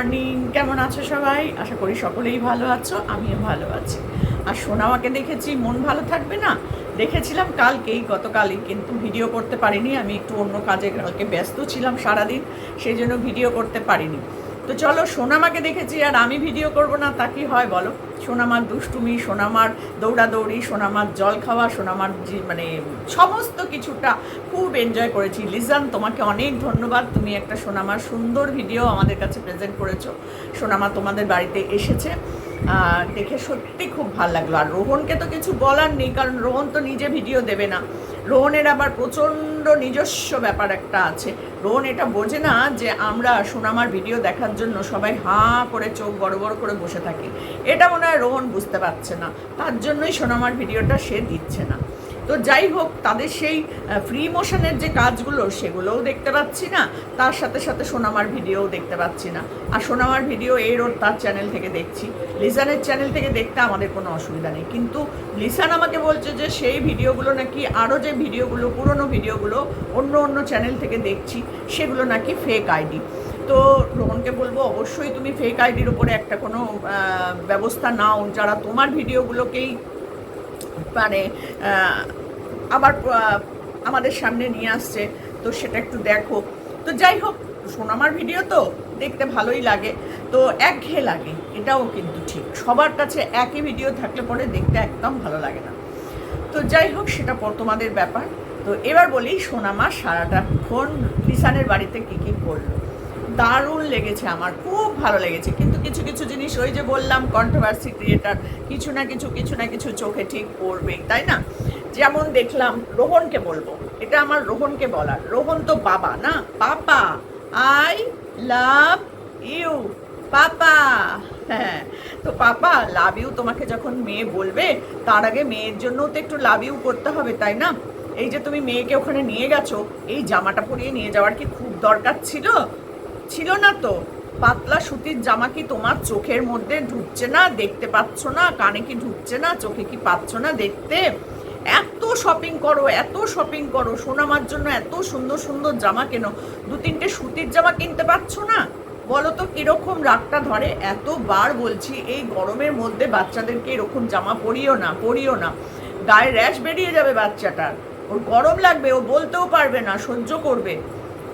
Morning কেমন আছো সবাই? আশা করি সকলেই ভালো আছো, আমিও ভালো আছি। আর সোনামাকে দেখেছি, মন ভালো থাকবে না? দেখেছিলাম কালকেই, গতকালই, কিন্তু ভিডিও করতে পারিনি। আমি একটু অন্য কাজে কালকে ব্যস্ত ছিলাম সারাদিন, সেই জন্য ভিডিও করতে পারিনি। তো চলো, সোনামাকে দেখেছি আর আমি ভিডিও করব না, তা কি হয় বলো? সোনামার দুষ্টুমি, সোনামার দৌড়াদৌড়ি, সোনামার জল খাওয়া, সোনামার মানে সমস্ত কিছুটা খুব এনজয় করেছি। লিজান, তোমাকে অনেক ধন্যবাদ। তুমি একটা সোনামার সুন্দর ভিডিও আমাদের কাছে প্রেজেন্ট করেছ। সোনামা তোমাদের বাড়িতে এসেছে। দেখে সত্যি খুব ভালো লাগল। আর রোহনকে তো কিছু বলার নেই, কারণ রোহন তো নিজে ভিডিও দেবে না। রোহনের আবার প্রচণ্ড নিজস্ব ব্যাপার একটা আছে। রোহন এটা বোঝে না যে আমরা সোনামার ভিডিও দেখার জন্য সবাই হাঁ করে চোখ বড় বড় করে বসে থাকি। এটা মনে হয় রোহন বুঝতে পারছে না। তার জন্যই সোনামার ভিডিওটা সে দিচ্ছে না। তো যাই হোক, তাদের সেই ফ্রি মোশনের যে কাজগুলো, সেগুলোও দেখতে পাচ্ছি না। তার সাথে সাথে সোনামার ভিডিওও দেখতে পাচ্ছি না। আর সোনামার ভিডিও এর ওর তার চ্যানেল থেকে দেখছি। লিসানের চ্যানেল থেকে দেখতে আমাদের কোনো অসুবিধা নেই। কিন্তু লিসান আমাকে বলছে যে, সেই ভিডিওগুলো নাকি আরও যে ভিডিওগুলো, পুরনো ভিডিওগুলো, অন্য অন্য চ্যানেল থেকে দেখছি, সেগুলো নাকি ফেক আইডি তো রোহনকে বলব, অবশ্যই তুমি ফেক আইডির উপরে একটা কোনো ব্যবস্থা নাও। যারা তোমার ভিডিওগুলোকেই মানে আবার আমাদের সামনে নিয়ে আসছে, তো সেটা একটু দেখো। তো যাই হোক, সোনামার ভিডিও তো দেখতে ভালোই লাগে। তো একঘেয়ে লাগে, এটাও কিন্তু ঠিক। সবার কাছে একই ভিডিও থাকলে পরে দেখতে একদম ভালো লাগে না। তো যাই হোক, সেটা পর তোমাদের ব্যাপার। তো এবার বলি, সোনামা সারাটা সারাটাক্ষণ লিসানের বাড়িতে কী কী করল। দারুণ লেগেছে আমার, খুব ভালো লেগেছে। কিন্তু কিছু কিছু জিনিস ওই যে বললাম কন্ট্রোভার্সি ক্রিয়েটার কিছু না কিছু কিছু না কিছু চোখে ঠিক পড়বেই, তাই না? যেমন দেখলাম, রোহনকে বলব। এটা আমার রোহনকে বলার। রোহন তো বাবা না? Papa I love you papa হ্যাঁ তো পাপা লাভ ইউ তোমাকে যখন মেয়ে বলবে, তার আগে মেয়ের জন্যও তো একটু লাভ ইউ করতে হবে, তাই না? এই যে তুমি মেয়েকে ওখানে নিয়ে গেছো, এই জামাটা পরিয়ে নিয়ে যাওয়ার কি খুব দরকার ছিল? ছিল না তো। পাতলা সুতির জামা কি তোমার চোখের মধ্যে ঢুকছে না? দেখতে পাচ্ছ না? কানে কি ঢুকছে না? চোখে কি পাচ্ছ না দেখতে? এত শপিং করো, এত শপিং করো, সোনামার জন্য এত সুন্দর সুন্দর জামা কেন? দু তিনটে সুতির জামা কিনতে পারছ না? বলো তো কীরকম রাগটা ধরে? এতবার বলছি, এই গরমের মধ্যে বাচ্চাদেরকে এরকম জামা পরিও না পরিও না। গায়ে র্যাশ বেরিয়ে যাবে বাচ্চাটার। ওর গরম লাগবে, ও বলতেও পারবে না, সহ্য করবে।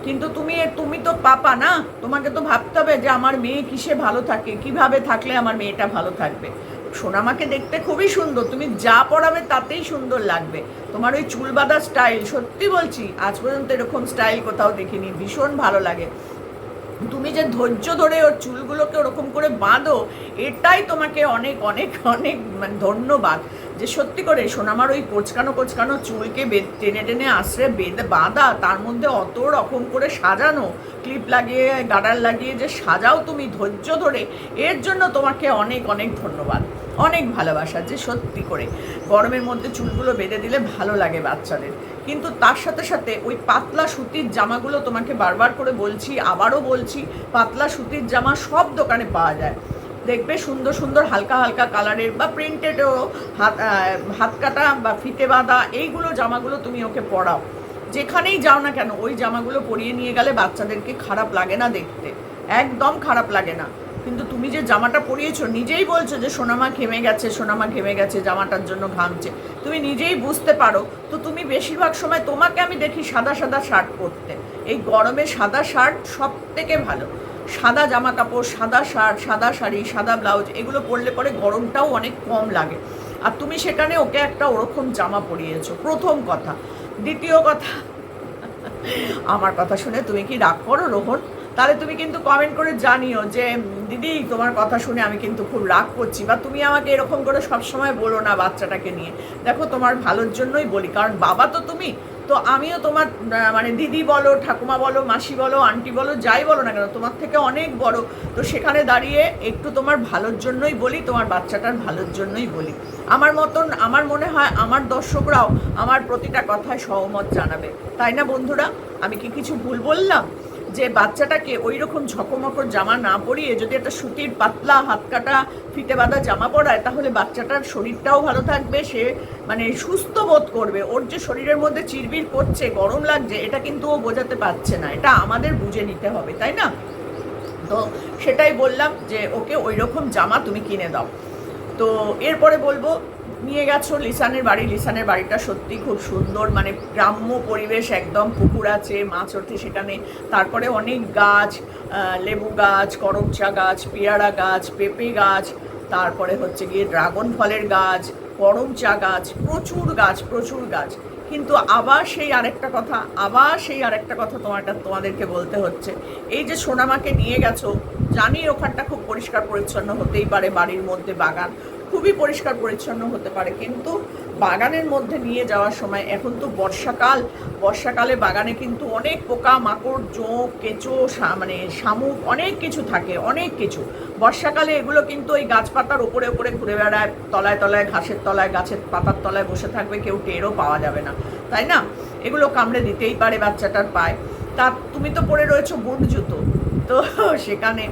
কিন্তু তুমি তুমি তো পাপা না? তোমাকে তো ভাবতে হবে যে আমার মেয়ে কিসে ভালো থাকে? কীভাবে থাকলে আমার মেয়েটা ভালো থাকবে? সোনামাকে দেখতে খুবই সুন্দর। তুমি যা পড়াবে তাতেই সুন্দর লাগবে। তোমার ওই চুল বাঁধা স্টাইল সত্যি বলছি, আজ পর্যন্ত এরকম স্টাইল কোথাও দেখিনি। ভীষণ ভালো লাগে। তুমি যে ধৈর্য ধরে ওর চুলগুলোকে ওরকম করে বাঁধো, এটাই তোমাকে অনেক অনেক অনেক মানে ধন্যবাদ। যে সত্যি করে সোনামার ওই কোচকানো কোচকানো চুলকে বে- টেনে টেনে আশ্রে বেঁধে বাঁধা, তার মধ্যে অত রকম করে সাজানো, ক্লিপ লাগিয়ে, গাডার লাগিয়ে যে সাজাও তুমি ধৈর্য ধরে, এর জন্য তোমাকে অনেক অনেক ধন্যবাদ। অনেক ভালোবাসা যে সত্যি করে গরমের মধ্যে চুলগুলো বেঁধে দিলে ভালো লাগে বাচ্চাদের। কিন্তু তার সাথে সাথে ওই পাতলা সুতির জামাগুলো তোমাকে বারবার করে বলছি, আবারও বলছি, পাতলা সুতির জামা সব দোকানে পাওয়া যায়। দেখবে সুন্দর সুন্দর হালকা হালকা কালারের বা প্রিন্টেডও হাত হাত কাটা বা ফিতে বাঁধা এইগুলো জামাগুলো তুমি ওকে পরাও। যেখানেই যাও না কেন, ওই জামাগুলো পরিয়ে নিয়ে গেলে বাচ্চাদেরকে খারাপ লাগে না দেখতে। একদম খারাপ লাগে না। কিন্তু তুমি যে জামাটা পরিয়েছো, নিজেই বলছো যে সোনামা ঘেমে গেছে, সোনামা ঘেমে গেছে, জামাটার জন্য ঘামছে। তুমি নিজেই বুঝতে পারো, তো তুমি বেশিরভাগ সময় তোমাকে আমি দেখি সাদা সাদা শার্ট পরতে। এই গরমে সাদা শার্ট সব থেকে ভালো। সাদা জামা কাপড় সাদা শার্ট, সাদা শাড়ি, সাদা ব্লাউজ, এগুলো পরলে পরে গরমটাও অনেক কম লাগে। আর তুমি সেখানে ওকে একটা ওরকম জামা পরিয়েছো। প্রথম কথা। দ্বিতীয় কথা, আমার কথা শুনে তুমি কি রাগ করো রোহন? তাহলে তুমি কিন্তু কমেন্ট করে জানিও যে দিদি, তোমার কথা শুনে আমি কিন্তু খুব রাগ করছি। বা তুমি আমাকে এরকম করে সবসময় বলো না বাচ্চাটাকে নিয়ে। দেখো, তোমার ভালোর জন্যই বলি। কারণ বাবা তো তুমি তো আমিও তোমার মানে দিদি বলো, ঠাকুমা বলো, মাসি বলো, আন্টি বলো, যাই বলো না কেন, তোমার থেকে অনেক বড়। তো সেখানে দাঁড়িয়ে একটু তোমার ভালোর জন্যই বলি, তোমার বাচ্চাটার ভালোর জন্যই বলি। আমার মতন, আমার মনে হয় আমার দর্শকরাও আমার প্রতিটা কথায় সহমত জানাবে। তাই না বন্ধুরা? আমি কি কিছু ভুল বললাম? যে বাচ্চাটাকে ওই রকম ঝকমকর জামা না পরিয়ে যদি একটা সুতির পাতলা হাত কাটা ফিতে বাঁধা জামা পরায়, তাহলে বাচ্চাটার শরীরটাও ভালো থাকবে, সে মানে সুস্থ বোধ করবে। ওর যে শরীরের মধ্যে চিরবির করছে গরম লাগছে, এটা কিন্তু ও বোঝাতে পারছে না। এটা আমাদের বুঝে নিতে হবে, তাই না? তো সেটাই বললাম যে ওকে ওই রকম জামা তুমি কিনে দাও। তো এরপরে বলব নিয়ে গেছো? লিসানের বাড়ি। লিসানের বাড়িটা সত্যি খুব সুন্দর মানে গ্রাম্য পরিবেশ একদম, পুকুর আছে, মাছ ওঠে সেখানে। তারপরে অনেক গাছ লেবু গাছ, করমচা গাছ, পেয়ারা গাছ, পেঁপে গাছ, তারপরে হচ্ছে গিয়ে ড্রাগন ফলের গাছ, করমচা গাছ, প্রচুর গাছ প্রচুর গাছ। কিন্তু আবার সেই আরেকটা কথা, আবার সেই আরেকটা কথা তোমারটা, তোমাদেরকে বলতে হচ্ছে। এই যে সোনামাকে নিয়ে গেছো, জানি ওখানটা খুব পরিষ্কার পরিচ্ছন্ন হতেই পারে বাড়ির মধ্যে বাগান। খুবই পরিষ্কার পরিচ্ছন্ন হতে পারে। কিন্তু বাগানের মধ্যে নিয়ে যাওয়ার সময় এখন তো বর্ষাকাল, বর্ষাকালে বাগানে কিন্তু অনেক পোকা মাকড় জোঁক, কেঁচো মানে শামুক অনেক কিছু থাকে, অনেক কিছু। বর্ষাকালে এগুলো কিন্তু ওই গাছপাতার ওপরে ওপরে ঘুরে বেড়ায়, তলায় তলায়, ঘাসের তলায়, গাছের পাতার তলায় বসে থাকবে, কেউ টেরও পাওয়া যাবে না। তাই না? এগুলো কামড়ে দিতেই পারে, বাচ্চাটার পায়। তা তুমি তো পরে রয়েছো বুট জুতো। তো সেখানে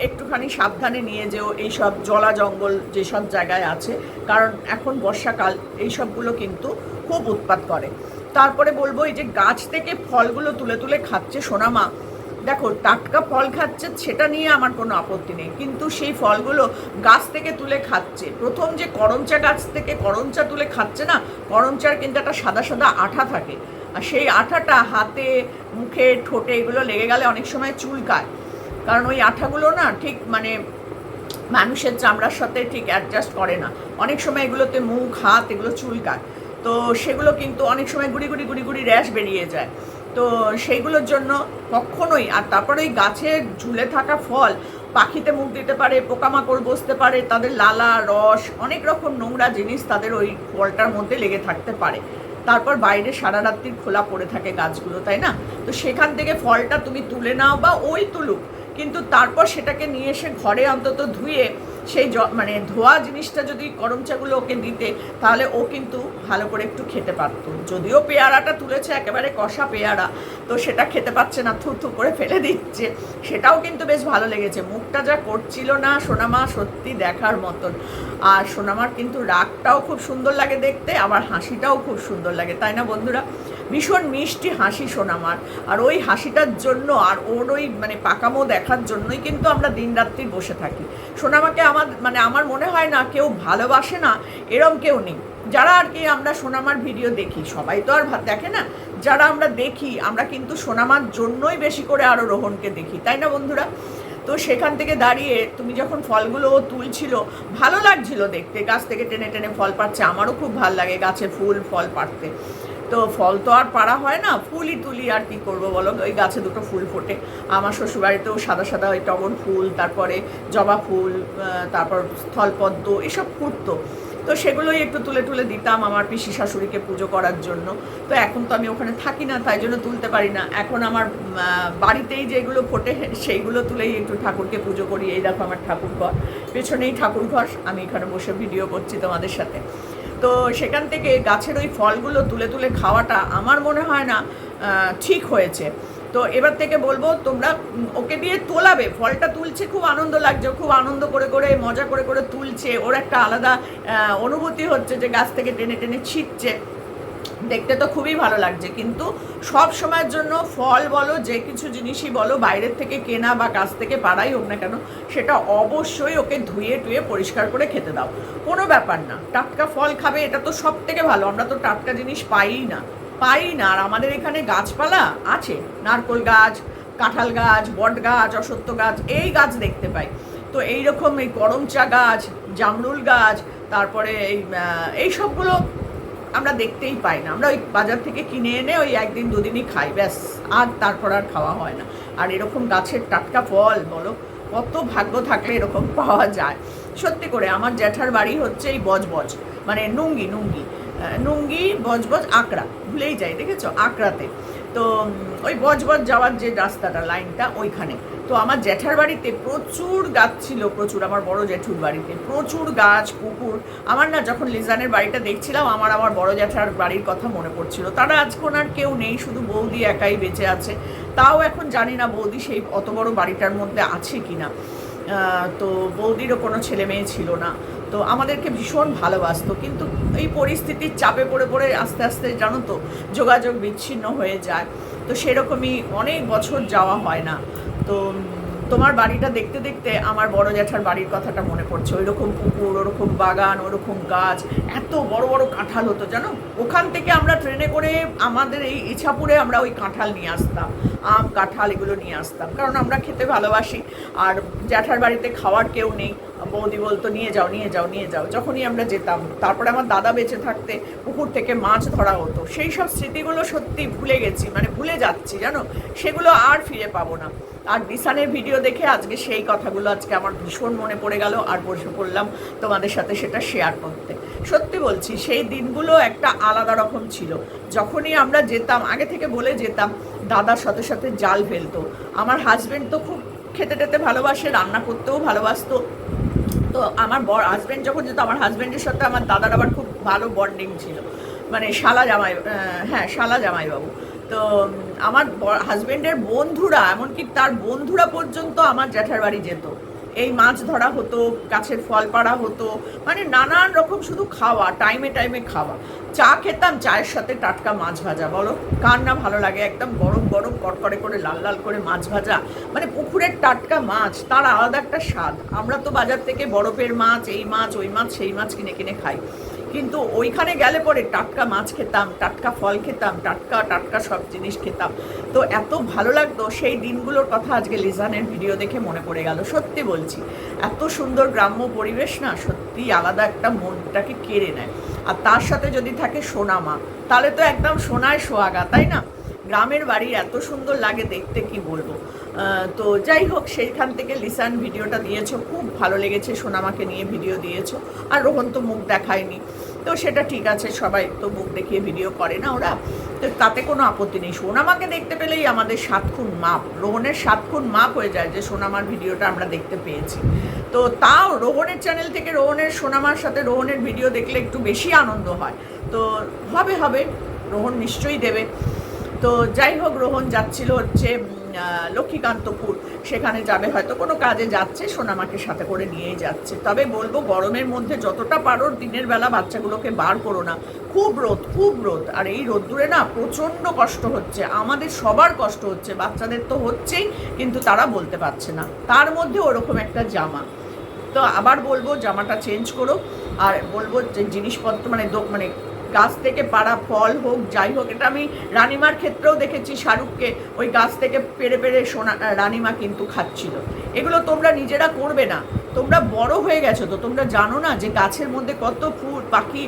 একটুখানি সাবধানে নিয়ে যেও এইসব জলা জঙ্গল যেসব জায়গায় আছে। কারণ এখন বর্ষাকাল এই সবগুলো কিন্তু খুব উৎপাত করে। তারপরে বলব, এই যে গাছ থেকে ফলগুলো তুলে তুলে খাচ্ছে সোনামা। দেখো, টাটকা ফল খাচ্ছে, সেটা নিয়ে আমার কোনো আপত্তি নেই। কিন্তু সেই ফলগুলো গাছ থেকে তুলে খাচ্ছে। প্রথম যে করমচা গাছ থেকে করমচা তুলে খাচ্ছে না, করমচার কিন্তু একটা সাদা সাদা আঠা থাকে। আর সেই আঠাটা হাতে, মুখে, ঠোঁটে এগুলো লেগে গেলে অনেক সময় চুলকায়। কারণ ওই আঠাগুলো না ঠিক মানে মানুষের চামড়ার সাথে ঠিক অ্যাডজাস্ট করে না। অনেক সময় এগুলোতে মুখ, হাত এগুলো চুলকায়। তো সেগুলো কিন্তু অনেক সময় গুড়ি গুড়ি গুড়ি গুড়ি র্যাশ বেরিয়ে যায়। তো সেইগুলোর জন্য কখনোই আর তারপরে ওই গাছে ঝুলে থাকা ফল, পাখিতে মুখ দিতে পারে, পোকামাকড় বসতে পারে, তাদের লালা, রস, অনেক রকম নোংরা জিনিস তাদের ওই ফলটার মধ্যে লেগে থাকতে পারে। তারপর বাইরে সারা রাত্রির খোলা পড়ে থাকে গাছগুলো, তাই না? তো সেখান থেকে ফলটা তুমি তুলে নাও বা ওই তুলুক। কিন্তু তারপর সেটাকে নিয়ে এসে ঘরে অন্তত ধুয়ে সেই মানে ধোয়া জিনিসটা যদি করমচাগুলো ওকে দিতে, তাহলে ও কিন্তু ভালো করে একটু খেতে পারতো। যদিও পেয়ারাটা তুলেছে, একেবারে কষা পেয়ারা, তো সেটা খেতে পাচ্ছে না থু থু করে ফেলে দিচ্ছে। সেটাও কিন্তু বেশ ভালো লেগেছে। মুখটা যা করছিল না সোনামা, সত্যি দেখার মতন। আর সোনামার কিন্তু রাগটাও খুব সুন্দর লাগে দেখতে, আবার হাসিটাও খুব সুন্দর লাগে, তাই না বন্ধুরা? ভীষণ মিষ্টি হাসি সোনামার আর ওই হাসিটার জন্য আর ওর ওই মানে পাকামো দেখার জন্যই কিন্তু আমরা দিনরাত্রি বসে থাকি। সোনামাকে আমার মানে আমার মনে হয় না কেউ ভালোবাসে না, এরম কেউ নেই। যারা আর কি আমরা সোনামার ভিডিও দেখি, সবাই তো আর দেখে না? যারা আমরা দেখি, আমরা কিন্তু সোনামার জন্যই বেশি করে আরও রোহনকে দেখি। তাই না বন্ধুরা? তো সেখান থেকে দাঁড়িয়ে তুমি যখন ফলগুলো তুলছিল, ভালো লাগছিল দেখতে। গাছ থেকে টেনে টেনে ফল পাচ্ছে, আমারও খুব ভালো লাগে গাছে ফুল, ফল পাড়তে। তো ফল তো আর পাড়া হয় না, ফুলই তুলি আর কি করব বলো? ওই গাছে দুটো ফুল ফোটে। আমার শ্বশুরবাড়িতেও সাদা সাদা ওই টগর ফুল, তারপরে জবা ফুল তারপর স্থলপদ্ম এসব ফুটতো। তো সেগুলোই একটু তুলে তুলে দিতাম আমার পিসি শাশুড়িকে পুজো করার জন্য। তো এখন তো আমি ওখানে থাকি না, তাই জন্য তুলতে পারি না। এখন আমার বাড়িতেই যেগুলো ফোটে, সেইগুলো তুলেই একটু ঠাকুরকে পুজো করি। এই দেখো আমার ঠাকুর ঘর পেছনেই ঠাকুর ঘর আমি এখানে বসে ভিডিও করছি তোমাদের সাথে। তো সেখান থেকে গাছের ওই ফলগুলো তুলে তুলে খাওয়াটা আমার মনে হয় না ঠিক হয়েছে। তো এবার থেকে বলব, তোমরা ওকে দিয়ে তোলাবে। ফলটা তুলছে, খুব আনন্দ লাগছে। খুব আনন্দ করে করে, মজা করে করে তুলছে। ওর একটা আলাদা অনুভূতি হচ্ছে যে গাছ থেকে টেনে টেনে ছিটছে। দেখতে তো খুবই ভালো লাগছে, কিন্তু সব সময়ের জন্য ফল বলো, যে কিছু জিনিসই বলো, বাইরের থেকে কেনা বা কাছ থেকে পাড়াই হোক না কেন, সেটা অবশ্যই ওকে ধুয়ে টুয়ে পরিষ্কার করে খেতে দাও। কোনো ব্যাপার না, টাটকা ফল খাবে, এটা তো সব থেকে ভালো, আমরা তো টাটকা জিনিস পাই না। পাই না, আর আমাদের এখানে গাছপালা আছে, নারকোল গাছ, কাঁঠাল গাছ, বট গাছ অসত্য গাছ, এই গাছ দেখতে পাই। তো এইরকম এই করমচা গাছ, জামরুল গাছ, তারপরে এই এই সবগুলো আমরা দেখতেই পাই না। আমরা ওই বাজার থেকে কিনে এনে ওই একদিন দুদিনই খাই, ব্যাস। আর তারপর আর খাওয়া হয় না। আর এরকম গাছের টাটকা ফল, বলো? কত ভাগ্য থাকলে এরকম পাওয়া যায়। সত্যি করে, আমার জ্যাঠার বাড়ি হচ্ছে এই বজবজ মানে নুঙ্গি নুঙ্গি। নুঙ্গি, বজবজ, আকড়া। ভুলেই যাই, দেখেছ? আকড়াতে। তো, ওই বজবজ যাওয়ার যে রাস্তাটা, লাইনটা ওইখানে। তো আমার জ্যাঠার বাড়িতে প্রচুর গাছ ছিল, প্রচুর, আমার বড় জেঠুর বাড়িতে। প্রচুর গাছ, পুকুর। আমার না যখন লিজানের বাড়িটা দেখছিলাম, আমার আমার বড় জ্যাঠার বাড়ির কথা মনে পড়ছিল। তারা আজখন আর কেউ নেই, শুধু বৌদি একাই বেঁচে আছে। তাও এখন জানি না বৌদি সেই অত বড় বাড়িটার মধ্যে আছে কি না তো বৌদিরও কোনো ছেলে মেয়ে ছিল না। তো আমাদেরকে ভীষণ ভালোবাসতো। কিন্তু এই পরিস্থিতির চাপে পড়ে পড়ে আস্তে আস্তে জানো তো যোগাযোগ বিচ্ছিন্ন হয়ে যায়। তো সেরকমই অনেক বছর যাওয়া হয় না। তো তোমার বাড়িটা দেখতে দেখতে আমার বড় জ্যাঠার বাড়ির কথাটা মনে পড়ছে। ওইরকম পুকুর, ওরকম বাগান, ওরকম গাছ, এত বড় বড় কাঁঠাল হতো জানো? ওখান থেকে আমরা ট্রেনে করে আমাদের এই ইছাপুরে আমরা ওই কাঁঠাল নিয়ে আসতাম, আম, কাঁঠাল এগুলো নিয়ে আসতাম। কারণ আমরা খেতে ভালোবাসি। আর জ্যাঠার বাড়িতে খাওয়ার কেউ নেই। বৌদি বলতো, নিয়ে যাও নিয়ে যাও নিয়ে যাও। যখনই আমরা যেতাম, তারপরে আমার দাদা বেঁচে থাকতে পুকুর থেকে মাছ ধরা হতো। সেই সব স্মৃতিগুলো সত্যি ভুলে গেছি মানে ভুলে যাচ্ছি, জানো? সেগুলো আর ফিরে পাবো না। আর দিশানের ভিডিও দেখে আজকে সেই কথাগুলো আজকে আমার ভীষণ মনে পড়ে গেল আর বসে পড়লাম তোমাদের সাথে সেটা শেয়ার করতে। সত্যি বলছি, সেই দিনগুলো একটা আলাদা রকম ছিল। যখনই আমরা যেতাম, আগে থেকে বলে যেতাম, দাদার সাথে সাথে জাল ফেলতো। আমার হাজবেন্ড তো খুব খেতে টেতে ভালোবাসে, রান্না করতেও ভালোবাসতো তো আমার বর হাজব্যান্ড যখন যেত, আমার হাজব্যান্ডের সাথে আমার দাদার আবার খুব ভালো বন্ডিং ছিল। মানে শালা জামাই হ্যাঁ শালা জামাই বাবু তো আমার হাজব্যান্ডের বন্ধুরা, এমনকি তার বন্ধুরা পর্যন্ত আমার জ্যাঠার বাড়ি যেত। এই মাছ ধরা হতো, গাছের ফল পাড়া হতো মানে নানান রকম শুধু খাওয়া টাইমে টাইমে খাওয়া। চা খেতাম, চায়ের সাথে টাটকা মাছ ভাজা, বলো? কার না ভালো লাগে একদম গরম গরম কটকরে করে, লাল লাল করে মাছ ভাজা? মানে পুকুরের টাটকা মাছ, তার আলাদা একটা স্বাদ। আমরা তো বাজার থেকে বরফের মাছ, এই মাছ, ওই মাছ, সেই মাছ কিনে কিনে খাই। কিন্তু ওইখানে গেলে পরে টাটকা মাছ খেতাম, টাটকা ফল খেতাম, টাটকা টাটকা সব জিনিস খেতাম। তো এত ভালো লাগতো, সেই দিনগুলোর কথা আজকে লিজানের ভিডিও দেখে মনে পড়ে গেল। সত্যি বলছি, এত সুন্দর গ্রাম্য পরিবেশ না, সত্যি আলাদা একটা মনটাকে কেড়ে নেয়। আর তার সাথে যদি থাকে সোনামা তাহলে তো একদম সোনায় সোহাগা, তাই না? গ্রামের বাড়ি এত সুন্দর লাগে দেখতে, কি বলব? তো যাই হোক, সেইখান থেকে লিসান ভিডিওটা দিয়েছ, খুব ভালো লেগেছে সোনামাকে নিয়ে ভিডিও দিয়েছ। আর রোহন তো মুখ দেখায়নি। তো সেটা ঠিক আছে, সবাই তো মুখ দেখিয়ে ভিডিও করে না ওরা। তো তাতে কোনো আপত্তি নেই। সোনামাকে দেখতে পেলেই আমাদের সাত খুন মাপ, রোহনের সাত খুন মাপ হয়ে যায় যে সোনামার ভিডিওটা আমরা দেখতে পেয়েছি। তো তাও রোহনের চ্যানেল থেকে রোহনের, সোনামার সাথে রোহনের ভিডিও দেখলে একটু বেশি আনন্দ হয়। তো হবে হবে, রোহন নিশ্চয়ই দেবে। তো যাই হোক, রোহন যাচ্ছিল হচ্ছে লক্ষ্মীকান্তপুর। সেখানে যাবে, হয়তো কোনো কাজে যাচ্ছে, সোনামাকে সাথে করে নিয়েই যাচ্ছে। তবে বলব, গরমের মধ্যে যতটা পারো, দিনের বেলা বাচ্চাগুলোকে বার করো না। খুব রোদ খুব রোদ। আর এই রোদ্দুরে না প্রচণ্ড কষ্ট হচ্ছে। আমাদের সবার কষ্ট হচ্ছে, বাচ্চাদের তো হচ্ছেই, কিন্তু তারা বলতে পারছে না। তার মধ্যে ওরকম একটা জামা। তো আবার বলব, জামাটা চেঞ্জ করো। আর বলব যে জিনিসপত্র মানে মানে গাছ থেকে পাড়া ফল হোক, যাই হোক, এটা আমি রানিমার ক্ষেত্রেও দেখেছি শাহরুখকে ওই গাছ থেকে পেরে পেরে সোনা রানিমা কিন্তু খাচ্ছিল। এগুলো তোমরা নিজেরা করবে না। তোমরা বড় হয়ে গেছো তো, তোমরা জানো না যে গাছের মধ্যে কত ফুল, পাখি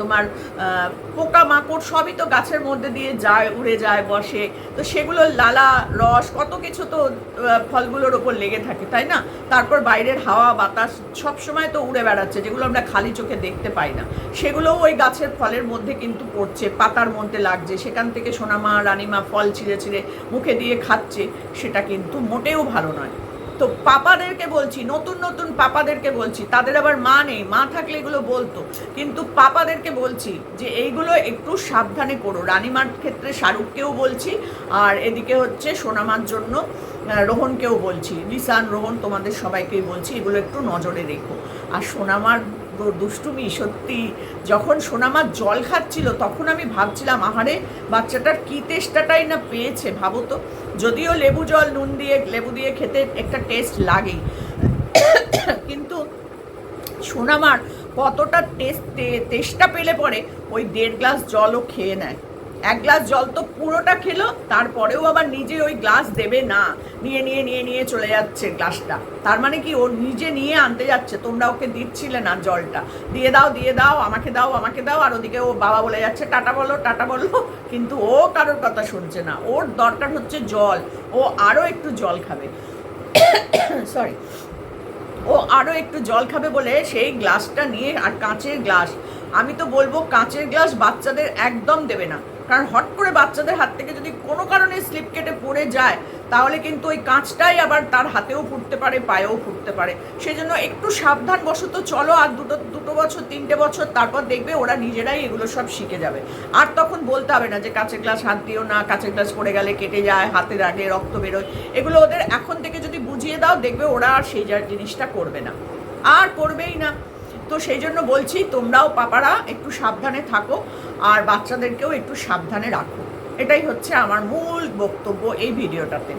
তোমার আহ, পোকা মাকড় সবই তো গাছের মধ্যে দিয়ে যায় উড়ে যায় বসে। তো সেগুলোর লালা রস কত কিছু তো ফলগুলোর ওপর লেগে থাকে তাই না? তারপর বাইরের হাওয়া বাতাস সব সময় তো উড়ে বেড়াচ্ছে যেগুলো আমরা খালি চোখে দেখতে পাই না। সেগুলোও ওই গাছের ফলের মধ্যে কিন্তু পড়ছে পাতার মধ্যে লাগছে। সেখান থেকে সোনামা রানিমা ফল ছিঁড়ে ছিঁড়ে মুখে দিয়ে খাচ্ছে সেটা কিন্তু মোটেও ভালো নয়। তো পাপাদেরকে বলছি, নতুন নতুন পাপাদেরকে বলছি, তাদের আবার মা নেই, মা থাকলে এগুলো বলতো। কিন্তু পাপাদেরকে বলছি যে এইগুলো একটু সাবধানে করো। রানিমার ক্ষেত্রে শাহরুখকেও বলছি, আর এদিকে হচ্ছে সোনামার জন্য রোহনকেও বলছি। লিসান, রোহন তোমাদের সবাইকেই বলছি, এগুলো একটু নজরে রেখো। আর সোনামার দুষ্টুমি, সত্যি। যখন সোনামার জল খাচ্ছিল, তখন আমি ভাবছিলাম, আহারে, বাচ্চাটার কী তেষ্টাটাই না পেয়েছে, ভাবো তো। যদিও লেবু জল, নুন দিয়ে, লেবু দিয়ে খেতে একটা টেস্ট লাগেই। কিন্তু সোনামার কতটা টেস্ট তেষ্টা পেলে পরে, ওই দেড় গ্লাস জলও খেয়ে নেয়। এক গ্লাস জল তো পুরোটা খেলো, তারপরেও আবার নিজে ওই গ্লাস দেবে না। নিয়ে নিয়ে নিয়ে নিয়ে চলে যাচ্ছে গ্লাসটা। তার মানে কি, ও নিজে নিয়ে আনতে যাচ্ছে, তোমরা ওকে দিচ্ছিলে না জলটা। দিয়ে দাও দিয়ে দাও, আমাকে দাও আমাকে দাও, আর ওদিকে ও বাবা বলে যাচ্ছে, টাটা বলো টাটা বলো। কিন্তু ও কারোর কথা শুনছে না। ওর দরকার হচ্ছে জল। ও আরও একটু জল খাবে। সরি ও আরও একটু জল খাবে বলে সেই গ্লাসটা নিয়ে, আর কাঁচের গ্লাস। আমি তো বলব, কাঁচের গ্লাস বাচ্চাদের একদম দেবে না। কারণ হট করে বাচ্চাদের হাত থেকে যদি কোনো কারণে স্লিপ কেটে পড়ে যায়, তাহলে কিন্তু ওই কাঁচটাই আবার তার হাতেও ফুটতে পারে, পায়েও ফুটতে পারে। সেজন্য একটু সাবধান বশত চলো, আর দুটো দুটো বছর, তিনটে বছর, তারপর দেখবে ওরা নিজেরাই এগুলো সব শিখে যাবে। আর তখন বলতে হবে না যে কাঁচের গ্লাস হাত দিও না, কাঁচের গ্লাস পড়ে গেলে কেটে যায় হাতে লাগে রক্ত বেরোয়। এগুলো ওদের এখন থেকে যদি বুঝিয়ে দাও, দেখবে ওরা আর সেই যার জিনিসটা করবে না। আর করবেই না। তো সেই জন্য বলছি, তোমরাও পাপারা, একটু সাবধানে থাকো। আর বাচ্চাদেরকেও একটু সাবধানে রাখো। এটাই হচ্ছে আমার মূল বক্তব্য এই ভিডিওটাতে।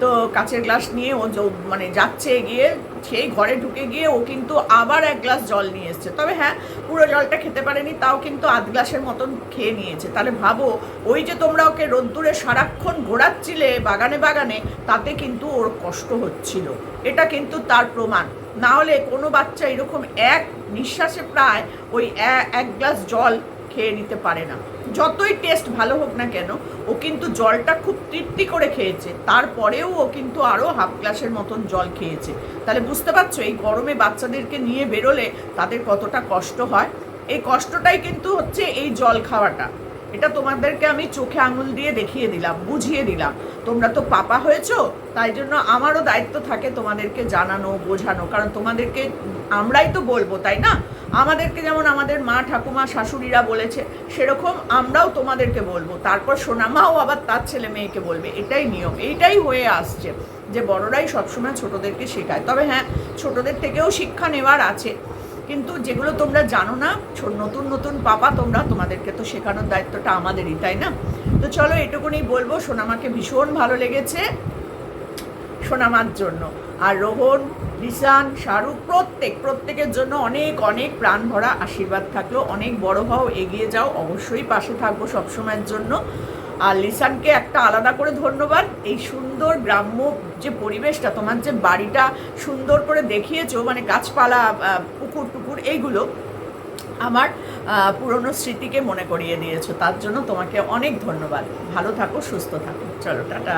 তো কাচের গ্লাস নিয়ে ও মানে যাচ্ছে গিয়ে, সেই ঘরে ঢুকে গিয়ে ও কিন্তু আবার এক গ্লাস জল নিয়ে এসছে। তবে হ্যাঁ পুরো জলটা খেতে পারেনি, তাও কিন্তু আধ গ্লাসের মতন খেয়ে নিয়েছে। তাহলে ভাবো, ওই যে তোমরা ওকে রোদ্দুরে সারাক্ষণ ঘোরাচ্ছিলে বাগানে বাগানে, তাতে কিন্তু ওর কষ্ট হচ্ছিল। এটা কিন্তু তার প্রমাণ। না হলে কোনো বাচ্চা এরকম এক নিঃশ্বাসে প্রায় ওই এক গ্লাস জল খেয়ে নিতে পারে না। যতই টেস্ট ভালো হোক না কেন, ও কিন্তু জলটা খুব তৃপ্তি করে খেয়েছে। তারপরেও ও কিন্তু আরও হাফ গ্লাসের মতন জল খেয়েছে। তাহলে বুঝতে পারছ, এই গরমে বাচ্চাদেরকে নিয়ে বেরোলে তাদের কতটা কষ্ট হয়? এই কষ্টটাই কিন্তু হচ্ছে এই জল খাওয়াটা। এটা তোমাদেরকে আমি চোখে আঙুল দিয়ে দেখিয়ে দিলাম, বুঝিয়ে দিলাম। তোমরা তো পাপা হয়েছো, তাই জন্য আমারও দায়িত্ব থাকে তোমাদেরকে জানানো, বোঝানো। কারণ তোমাদেরকে আমরাই তো বলব, তাই না? আমাদেরকে যেমন আমাদের মা, ঠাকুমা, শাশুড়িরা বলেছে, সেরকম আমরাও তোমাদেরকে বলব। তারপর সোনামাও আবার তার ছেলে মেয়েকে বলবে, এটাই নিয়ম, এইটাই হয়ে আসছে যে বড়রাই সবসময় ছোটদেরকে শেখায়। তবে হ্যাঁ ছোটদের থেকেও শিক্ষা নেওয়ার আছে, কিন্তু যেগুলো তোমরা জানো না নতুন নতুন পাপা তোমরা, তোমাদেরকে তো শেখানোর দায়িত্বটা আমাদেরই, তাই না? তো চলো এটুকুনি বলব, সোনামাকে ভীষণ ভালো লেগেছে। সোনামার জন্য। আর রোহন লিসান শাহরুখ প্রত্যেক, প্রত্যেকের জন্য অনেক অনেক প্রাণ ভরা আশীর্বাদ থাকল। অনেক বড় হও, এগিয়ে যাও, অবশ্যই পাশে থাকব সবসময়ের জন্য। আর লিসানকে একটা আলাদা করে ধন্যবাদ। এই সুন্দর গ্রাম্য যে পরিবেশটা, তোমার যে বাড়িটা সুন্দর করে দেখিয়েছো মানে গাছপালা পুকুর টুকুর এইগুলো আমার পুরনো স্মৃতিকে মনে করিয়ে দিয়েছ। তার জন্য তোমাকে অনেক ধন্যবাদ। ভালো থাকো, সুস্থ থাকো। চলো, টাটা।